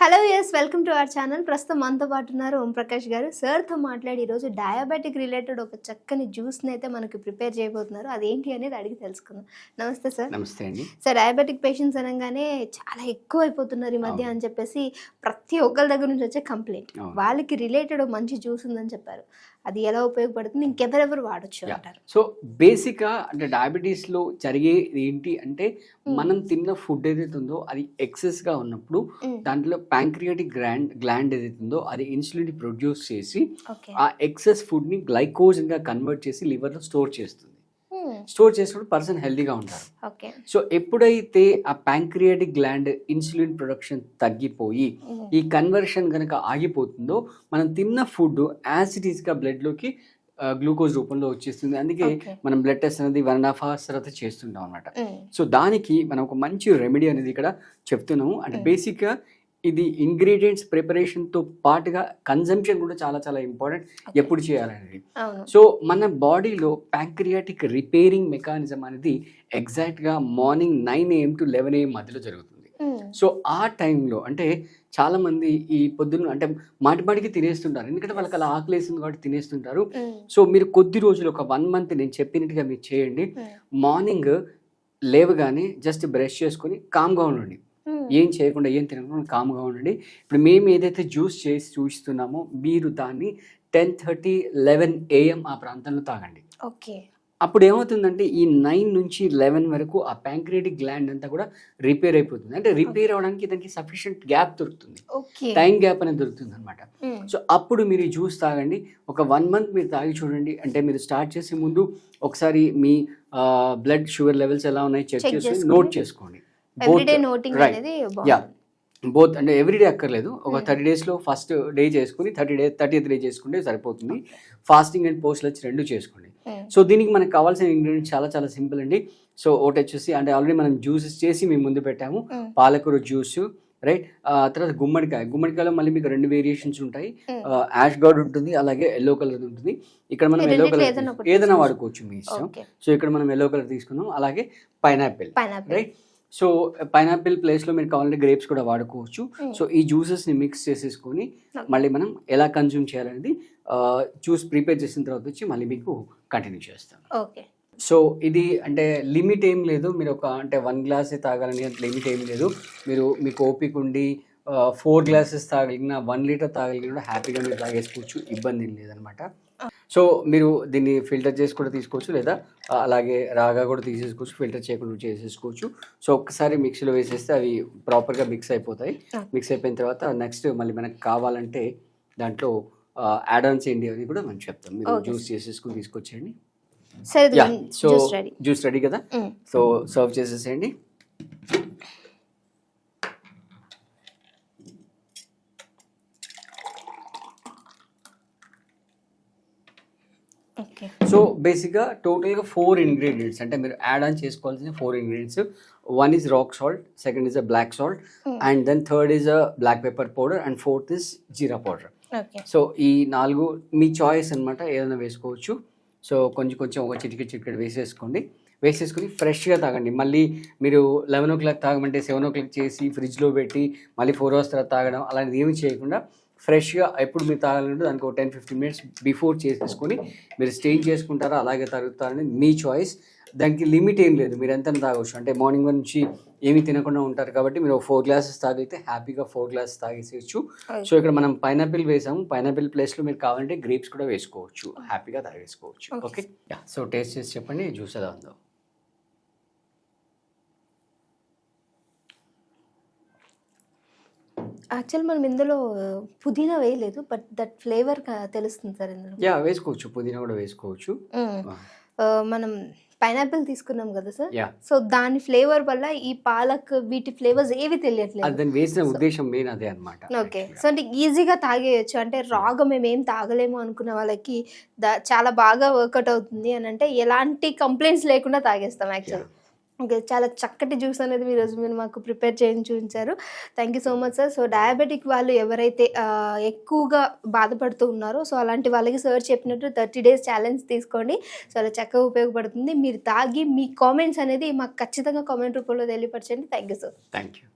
Hello yes welcome to our channel ప్రస్తుతం మనతో పాటు ఉన్నారు ఓం ప్రకాష్ గారు. సార్తో మాట్లాడి ఈరోజు డయాబెటిక్ రిలేటెడ్ ఒక చక్కని జ్యూస్ని అయితే మనకి ప్రిపేర్ చేయబోతున్నారు. అదేంటి అనేది అడిగి తెలుసుకుందాం. నమస్తే సార్ నమస్తే అండి. సార్ డయాబెటిక్ పేషెంట్స్ అనగానే చాలా ఎక్కువ అయిపోతున్నారు ఈ మధ్య అని చెప్పేసి ప్రతి ఒక్కరి దగ్గర నుంచి వచ్చే కంప్లైంట్. వాళ్ళకి రిలేటెడ్ మంచి జ్యూస్ ఉందని చెప్పారు. అది ఎలా ఉపయోగపడుతుంది? ఇంకెవరెవరు వాడొచ్చు. అంటారు? సో బేసిక్గా అంటే డయాబెటీస్లో జరిగేది ఏంటి అంటే మనం తిన్న ఫుడ్ ఏదైతే ఉందో అది ఎక్సెస్గా ఉన్నప్పుడు. దాంట్లో ప్యాంక్రియాటిక్ గ్లాండ్ గ్లాండ్ ఏదైతే ఉందో అది ఇన్సులిన్ ప్రొడ్యూస్ చేసి ఆ ఎక్సెస్ ఫుడ్ని గ్లైకోజన్గా కన్వర్ట్ చేసి లివర్లో స్టోర్ చేస్తుంది. స్టోర్ చేసినప్పుడు పర్సన్ హెల్దీగా ఉంటారు. సో ఎప్పుడైతే ఆ ప్యాంక్రియాటిక్ గ్లాండ్ ఇన్సులిన్ ప్రొడక్షన్ తగ్గిపోయి ఈ కన్వర్షన్ కనుక ఆగిపోతుందో మనం తిన్న ఫుడ్ యాసిటీస్గా బ్లడ్లోకి గ్లూకోజ్ రూపంలో వచ్చేస్తుంది. అందుకే. మనం బ్లడ్ టెస్ట్ అనేది వన్ అండ్ హాఫ్ అవర్స్ తర్వాత చేస్తుంటాం అనమాట సో దానికి మనం ఒక మంచి రెమెడీ అనేది ఇక్కడ చెప్తున్నాము. అంటే. బేసిక్గా ఇది ఇంగ్రీడియంట్స్ ప్రిపరేషన్తో పాటుగా కన్జంప్షన్ కూడా చాలా చాలా ఇంపార్టెంట్ ఎప్పుడు చేయాలనేది సో మన బాడీలో ప్యాంక్రియాటిక్ రిపేరింగ్ మెకానిజం అనేది ఎగ్జాక్ట్గా morning nine AM to eleven AM మధ్యలో జరుగుతుంది. సో ఆ టైంలో అంటే చాలామంది ఈ పొద్దున్న అంటే మాటి మాటికి తినేస్తుంటారు ఎందుకంటే వాళ్ళకి అలా ఆకలి వేస్తుంది కాబట్టి తినేస్తుంటారు. సో మీరు కొద్ది రోజులు ఒక వన్ మంత్ నేను చెప్పినట్టుగా మీరు చేయండి. మార్నింగ్ లేవగానే జస్ట్ బ్రష్ చేసుకొని కామ్గా ఉండండి. ఏం చేయకుండా ఏం తినకుండా కామ్గా ఉండండి. ఇప్పుడు మేము ఏదైతే జ్యూస్ చేసి చూస్తున్నామో మీరు దాన్ని టెన్ థర్టీ లెవెన్ ఏఎం ఆ ప్రాంతంలో తాగండి. ఓకే. అప్పుడు ఏమవుతుందంటే ఈ నైన్ నుంచి లెవెన్ వరకు ఆ ప్యాంక్రియాటిక్ గ్లాండ్ అంతా కూడా రిపేర్ అయిపోతుంది. అంటే రిపేర్ అవడానికి దానికి సఫిషియంట్ గ్యాప్ దొరుకుతుంది. ఓకే. టైం గ్యాప్ అనేది దొరుకుతుంది అనమాట. సో అప్పుడు మీరు ఈ జ్యూస్ తాగండి. ఒక వన్ మంత్ మీరు తాగి చూడండి. అంటే మీరు స్టార్ట్ చేసే ముందు ఒకసారి మీ బ్లడ్ షుగర్ లెవెల్స్ ఎలా ఉన్నాయి చెక్ చేసుకొని. నోట్ చేసుకోండి. Everyday noting. అనేది యా బోత్ అంటే ఎవ్రీడే అక్కర్లేదు. ఒక Hmm. థర్టీ డేస్లో ఫస్ట్ డే చేసుకుని థర్టీ డే థర్టీ డే చేసుకుంటే సరిపోతుంది. ఫాస్టింగ్ అండ్ పోస్ట్ వచ్చి రెండు చేసుకోండి. సో దీనికి మనకు కావాల్సిన ఇంగ్రీడియంట్స్ చాలా చాలా సింపుల్ అండి. సో ఒకటి వచ్చేసి అంటే ఆల్రెడీ మనం జ్యూసెస్ చేసి మేము ముందు పెట్టాము. Mm. పాలకూర జ్యూస్ రైట్ తర్వాత గుమ్మడికాయ. గుమ్మడికాయలో మళ్ళీ మీకు రెండు వేరియేషన్స్ ఉంటాయి. యాష్ గార్డ్ ఉంటుంది అలాగే ఎల్లో కలర్ ఉంటుంది. ఇక్కడ మనం ఎల్లో కలర్ ఏదైనా. వాడుకోవచ్చు మీ ఇష్టం. సో ఇక్కడ మనం ఎల్లో కలర్ తీసుకున్నాం. అలాగే పైనాపిల్ రైట్ సో పైనాపిల్ ప్లేస్లో మీరు కావాలంటే గ్రేప్స్ కూడా వాడుకోవచ్చు. Mm. సో ఈ జ్యూసెస్ని మిక్స్ చేసేసుకొని Okay. మళ్ళీ మనం ఎలా కన్జ్యూమ్ చేయాలనేది జ్యూస్ ప్రిపేర్ చేసిన తర్వాత వచ్చి మళ్ళీ మీకు కంటిన్యూ చేస్తాం ఓకే. సో ఇది అంటే లిమిట్ ఏం లేదు. మీరు ఒక అంటే వన్ గ్లాసే తాగాలని లిమిట్ ఏం లేదు. మీరు మీకు ఓపిక ఉండి ఫోర్ గ్లాసెస్ తాగలిగిన వన్ లీటర్ తాగలిగిన కూడా హ్యాపీగా మీరు తాగేసుకోవచ్చు. ఇబ్బంది ఏం లేదనమాట. సో మీరు దీన్ని ఫిల్టర్ చేసి కూడా తీసుకోవచ్చు లేదా అలాగే రాగా కూడా తీసేసుకోవచ్చు ఫిల్టర్ చేయకుండా కూడా చేసేసుకోవచ్చు. సో ఒక్కసారి మిక్సీలో వేసేస్తే అవి ప్రాపర్గా మిక్స్ అయిపోతాయి. మిక్స్ అయిపోయిన తర్వాత నెక్స్ట్ మళ్ళీ మనకు కావాలంటే దాంట్లో యాడ్ ఆన్స్ ఏంటి అని కూడా మనం చెప్తాం. మీరు. జ్యూస్ చేసేసుకుని తీసుకొచ్చేయండి. సో జ్యూస్ రెడీ కదా? సో సర్వ్ చేసేసేయండి. సో బేసిక్గా టోటల్గా ఫోర్ ఇంగ్రీడియంట్స్ అంటే మీరు యాడ్ ఆన్ చేసుకోవాల్సిన four ingredients. One is rock salt second is a black salt Hmm. And then third is a black pepper powder and fourth is jeera powder. So ఈ నాలుగు మీ choice అన్నమాట ఏదైనా వేసుకోవచ్చు. So కొంచెం కొంచెం ఒక చిటికెట్ చిటికెట్ వేసేసుకోండి. వేసేసుకొని ఫ్రెష్గా తాగండి. మళ్ళీ మీరు లెవెన్ ఓ క్లాక్ తాగమంటే సెవెన్ ఓ క్లాక్ చేసి ఫ్రిడ్జ్లో పెట్టి మళ్ళీ ఫోర్ అవర్స్ తర్వాత తాగడం అలాంటిది ఏమి చేయకుండా ఫ్రెష్గా ఎప్పుడు మీరు తాగాలంటే దానికి ఒక టెన్ ఫిఫ్టీన్ మినిట్స్ బిఫోర్ చేసేసుకొని మీరు స్టేజ్ చేసుకుంటారా అలాగే తాగుతారని మీ చాయిస్ దానికి లిమిట్ ఏం లేదు. మీరు ఎంత తాగవచ్చు అంటే మార్నింగ్ నుంచి ఏమీ తినకుండా ఉంటారు కాబట్టి మీరు ఫోర్ గ్లాసెస్ తాగితే హ్యాపీగా ఫోర్ గ్లాసెస్ తాగేసేయచ్చు. సో ఇక్కడ మనం పైనాపిల్ వేసాము. పైనాపిల్ ప్లేస్లో మీరు కావాలంటే గ్రేప్స్ కూడా వేసుకోవచ్చు. హ్యాపీగా తాగేసుకోవచ్చు. ఓకే సో టేస్ట్ చేసి చెప్పండి. జ్యూస్ ఎలా ఉందో. యాక్చువల్ మనం ఇందులో పుదీనా వేయలేదు బట్ దట్ ఫ్లేవర్ తెలుస్తుంది సార్ ఇందులో. యా వేసుకోవచ్చు. పుదీనా కూడా వేసుకోవచ్చు. మనం పైనాపిల్ తీసుకున్నాం కదా సార్? సో దాని ఫ్లేవర్ వల్ల ఈ పాలక్ వీటి ఫ్లేవర్స్ ఏవి తెలియట్లేదు. దాన్ని వేసిన ఉద్దేశం మెయిన్ అదే అనమాట ఓకే. సో అంటే ఈజీగా తాగేయచ్చు. అంటే రాగా మేము ఏం తాగలేము అనుకున్న వాళ్ళకి చాలా బాగా వర్కౌట్ అవుతుంది అని అంటే ఎలాంటి కంప్లైంట్స్ లేకుండా తాగేస్తాం యాక్చువల్. చాలా చక్కటి జ్యూస్ అనేది ఈరోజు రోజు మీరు మాకు ప్రిపేర్ చేయించి చూపించారు thank you so much sir so diabetic వాళ్ళు ఎవరైతే ఎక్కువగా బాధపడుతూ ఉన్నారో సో అలాంటి వాళ్ళకి సార్ చెప్పినట్టు థర్టీ డేస్ ఛాలెంజ్ తీసుకోండి. సో అలా చక్కగా ఉపయోగపడుతుంది. మీరు తాగి మీ కామెంట్స్ అనేది మాకు ఖచ్చితంగా కామెంట్ రూపంలో తెలియపరచండి. Thank you sir thank you